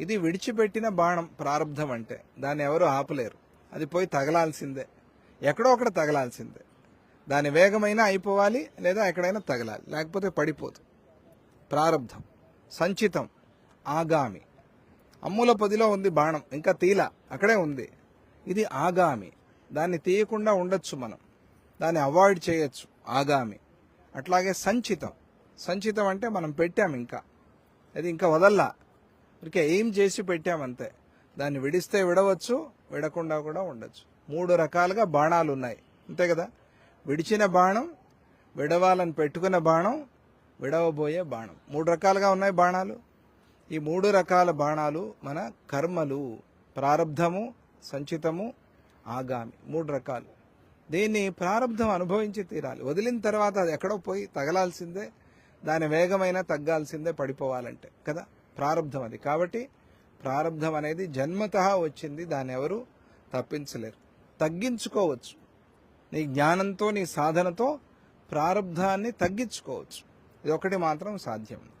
ఇది విడిచిపెట్టిన బాణం ప్రారంధం అంటే దాన్ని ఎవరు ఆపలేరు. అది పోయి తగలాల్సిందే. ఎక్కడో ఒకటి తగలాల్సిందే. దాని వేగమైనా అయిపోవాలి లేదా ఎక్కడైనా తగలాలి లేకపోతే పడిపోదు. ప్రారంధం సంచితం. ఆగామి. అమ్ముల పదిలో ఉంది బాణం ఇంకా తీల అక్కడే ఉంది. ఇది ఆగామి. దాన్ని తీయకుండా ఉండొచ్చు మనం. దాన్ని అవాయిడ్ చేయొచ్చు. ఆగామి. అట్లాగే సంచితం. సంచితం అంటే మనం పెట్టాం ఇంకా. అది ఇంకా వదల్లా. ఇక ఏం చేసి పెట్టామంతే? దాన్ని విడిస్తే విడవచ్చు విడకుండా కూడా ఉండొచ్చు. మూడు రకాలుగా బాణాలు ఉన్నాయి. అంతే కదా? విడిచిన బాణం విడవాలని పెట్టుకున్న బాణం విడవబోయే బాణం. మూడు రకాలుగా ఉన్నాయి బాణాలు. ఈ మూడు రకాల బాణాలు మన కర్మలు ప్రారంధము సంచితము ఆగామి. మూడు రకాలు. దీన్ని ప్రారంధం అనుభవించి తీరాలి. వదిలిన తర్వాత అది ఎక్కడో పోయి తగలాల్సిందే దాని వేగమైన తగ్గాల్సిందే పడిపోవాలంటే. కదా? ప్రారంధం అది కాబట్టి ప్రారంధం అనేది జన్మత వచ్చింది దాన్ని ఎవరు తప్పించలేరు. తగ్గించుకోవచ్చు. నీ జ్ఞానంతో నీ సాధనతో ప్రారంధాన్ని తగ్గించుకోవచ్చు. ఇది ఒకటి మాత్రం సాధ్యం.